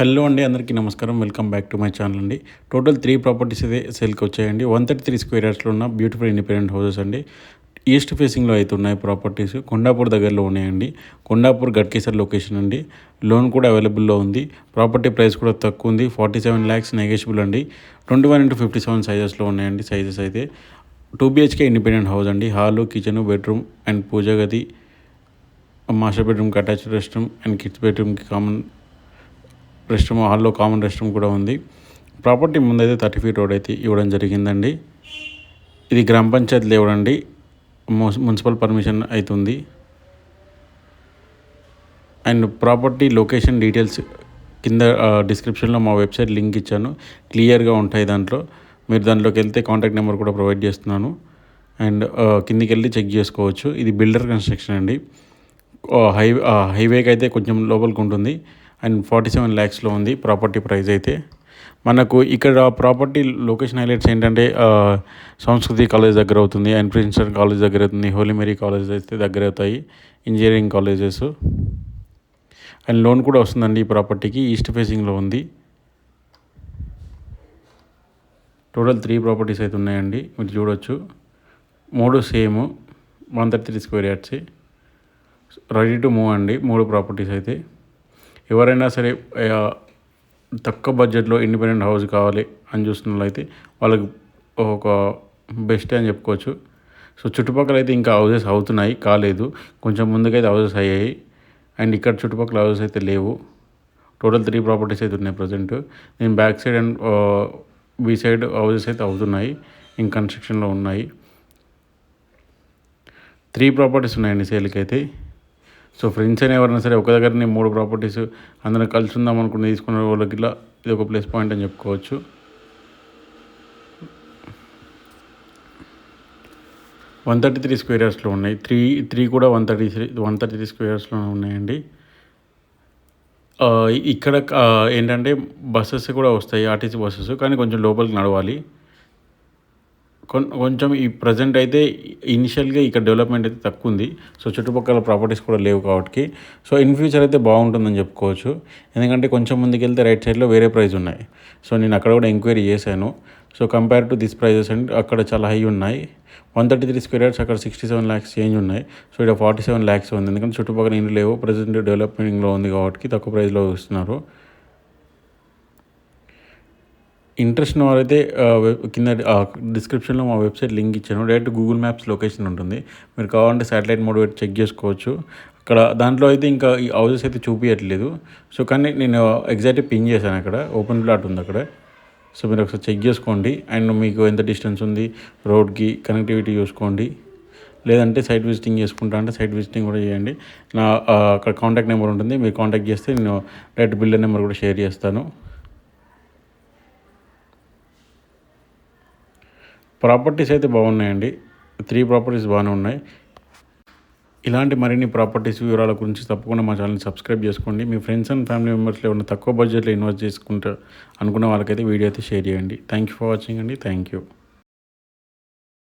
Hello అండి అందరికీ నమస్కారం. Welcome back to my channel అండి. టోటల్ త్రీ ప్రాపర్టీస్ అయితే సేల్కి వచ్చాయండి. వన్ థర్టీ త్రీ స్క్వేర్ యార్డ్స్లో ఉన్న బ్యూటిఫుల్ ఇండిపెండెంట్ హౌసెస్ అండి. ఈస్ట్ ఫేసింగ్లో అయితే ఉన్నాయి ప్రాపర్టీస్. కొండాపూర్ దగ్గరలో ఉన్నాయండి. కొండాపూర్ గట్కేసర్ లొకేషన్ అండి. లోన్ కూడా అవైలబుల్లో ఉంది. ప్రాపర్టీ ప్రైస్ కూడా తక్కువ ఉంది. ఫార్టీ సెవెన్ ల్యాక్స్ నెగేషబుల్ అండి. Twenty one into fifty seven సైజెస్లో ఉన్నాయండి సైజెస్ అయితే. టూ బిహెచ్కే ఇండిపెండెంట్ హౌస్ అండి. హాలు కిచెన్ బెడ్రూమ్ అండ్ పూజ గది మాస్టర్ బెడ్రూమ్కి attached rest room and kids బెడ్రూమ్కి కామన్ రెస్ట్ రూమ్ హాల్లో కామన్ రెస్ట్ రూమ్ కూడా ఉంది. ప్రాపర్టీ ముందైతే థర్టీ ఫీట్ రోడ్ అయితే ఇవ్వడం జరిగిందండి. ఇది గ్రామ పంచాయతీలో ఇవ్వడండి మున్సిపల్ పర్మిషన్ అవుతుంది అండ్ ప్రాపర్టీ లొకేషన్ డీటెయిల్స్ కింద డిస్క్రిప్షన్లో మా వెబ్సైట్ లింక్ ఇచ్చాను. క్లియర్గా ఉంటాయి దాంట్లో. మీరు దాంట్లోకి వెళ్తే కాంటాక్ట్ నెంబర్ కూడా ప్రొవైడ్ చేస్తున్నాను. అండ్ కిందికి వెళ్ళి చెక్ చేసుకోవచ్చు. ఇది బిల్డర్ కన్స్ట్రక్షన్ అండి. హై హైవేకి అయితే కొంచెం లోపలికి ఉంటుంది. అండ్ ఫార్టీ సెవెన్ ల్యాక్స్లో ఉంది ప్రాపర్టీ ప్రైస్ అయితే. మనకు ఇక్కడ ప్రాపర్టీ లొకేషన్ హైలైట్స్ ఏంటంటే సంస్కృతి కాలేజ్ దగ్గర అవుతుంది అండ్ ప్రిన్స్టన్ కాలేజ్ దగ్గర అవుతుంది హోలీ మేరీ కాలేజ్ అయితే దగ్గర అవుతాయి ఇంజనీరింగ్ కాలేజెస్. అండ్ లోన్ కూడా వస్తుందండి ఈ ప్రాపర్టీకి ఈస్ట్ ఫేసింగ్లో ఉంది. టోటల్ త్రీ ప్రాపర్టీస్ అయితే ఉన్నాయండి మీరు చూడొచ్చు. మూడు same one thirty three square yards. Ready to move అండి మూడు ప్రాపర్టీస్ అయితే. ఎవరైనా సరే తక్కువ బడ్జెట్లో ఇండిపెండెంట్ హౌస్ కావాలి అని చూస్తున్నట్లయితే వాళ్ళకి ఒక బెస్ట్ అని చెప్పుకోవచ్చు. సో చుట్టుపక్కల అయితే ఇంకా హౌసెస్ అవుతున్నాయి కాలేదు. కొంచెం ముందుకైతే హౌసెస్ అయ్యాయి. అండ్ ఇక్కడ చుట్టుపక్కల హౌసెస్ అయితే లేవు. టోటల్ త్రీ ప్రాపర్టీస్ అయితే ఉన్నాయి ప్రజెంట్. నేను back side and B side houses అయితే అవుతున్నాయి. ఇంకా కన్స్ట్రక్షన్లో ఉన్నాయి. త్రీ ప్రాపర్టీస్ ఉన్నాయండి సేల్కి అయితే సో ఫ్రెండ్స్ అయినా ఎవరైనా సరే ఒక దగ్గరనే మూడు ప్రాపర్టీస్ అందరం కలిసి ఉందాం అనుకుని తీసుకున్న వాళ్ళకి ఇలా ఇది ఒక ప్లస్ పాయింట్ అని చెప్పుకోవచ్చు. వన్ థర్టీ త్రీ స్క్వేర్యర్స్లో ఉన్నాయి. త్రీ త్రీ కూడా one thirty three one thirty three స్క్వేర్స్లో ఉన్నాయండి. ఇక్కడ ఏంటంటే బస్సెస్ కూడా వస్తాయి ఆర్టీసీ బస్సెస్ కానీ కొంచెం లోపలికి నడవాలి. కొంచెం ఈ ప్రజెంట్ అయితే ఇనిషియల్గా ఇక్కడ డెవలప్మెంట్ అయితే తక్కువ ఉంది సో చుట్టుపక్కల ప్రాపర్టీస్ కూడా లేవు కాబట్టి. సో ఇన్ ఫ్యూచర్ అయితే బాగుంటుందని చెప్పుకోవచ్చు. ఎందుకంటే కొంచెం ముందుకు వెళ్తే రైట్ సైడ్లో వేరే ప్రైస్ ఉన్నాయి. సో నేను అక్కడ కూడా ఎంక్వైరీ చేశాను. So compare to this prices and అక్కడ చాలా హై ఉన్నాయి. One thirty three square yards అక్కడ సిక్స్టీ సెవెన్ ల్యాక్స్ చేంజ్ ఉన్నాయి. సో ఇక్కడ ఫార్టీ సెవెన్ ల్యాక్స్ ఉంది. ఎందుకంటే చుట్టుపక్కల ఇండ్లు లేవు. ప్రజెంట్ డెవలప్మెంట్లో ఉంది కాబట్టి తక్కువ ప్రైస్లో ఇస్తున్నారు ఇంట్రెస్ట్ ఉన్న వారైతే కింద డిస్క్రిప్షన్లో మా వెబ్సైట్ లింక్ ఇచ్చాను. డైరెక్ట్ గూగుల్ మ్యాప్స్ లొకేషన్ ఉంటుంది. మీరు కావాలంటే శాటిలైట్ మోడ్ పెట్టి చెక్ చేసుకోవచ్చు. అక్కడ దాంట్లో అయితే ఇంకా ఈ హౌసెస్ అయితే చూపించట్లేదు సో కానీ నేను ఎగ్జాక్ట్గా పిన్ చేశాను అక్కడ. ఓపెన్ ప్లాట్ ఉంది అక్కడ. సో మీరు ఒకసారి చెక్ చేసుకోండి. అండ్ మీకు ఎంత డిస్టెన్స్ ఉంది రోడ్కి కనెక్టివిటీ చూసుకోండి. లేదంటే సైట్ విజిటింగ్ చేసుకుంటా అంటే సైట్ విజిటింగ్ కూడా చేయండి. నా అక్కడ కాంటాక్ట్ నెంబర్ ఉంటుంది. మీరు కాంటాక్ట్ చేస్తే నేను డైరెక్ట్ బిల్డర్ నెంబర్ కూడా షేర్ చేస్తాను. ప్రాపర్టీస్ అయితే బాగున్నాయండి. త్రీ ప్రాపర్టీస్ బాగానే ఉన్నాయి. ఇలాంటి మరిన్ని ప్రాపర్టీస్ వివరాల గురించి తప్పకుండా మా ఛానల్ని సబ్స్క్రైబ్ చేసుకోండి. మీ ఫ్రెండ్స్ అండ్ ఫ్యామిలీ మెంబర్స్లో ఉన్న తక్కువ బడ్జెట్లో ఇన్వెస్ట్ చేసుకుంటా అనుకున్న వాళ్ళకైతే వీడియో అయితే షేర్ చేయండి. థ్యాంక్ యూ ఫర్ వాచింగ్ అండి. Thank you.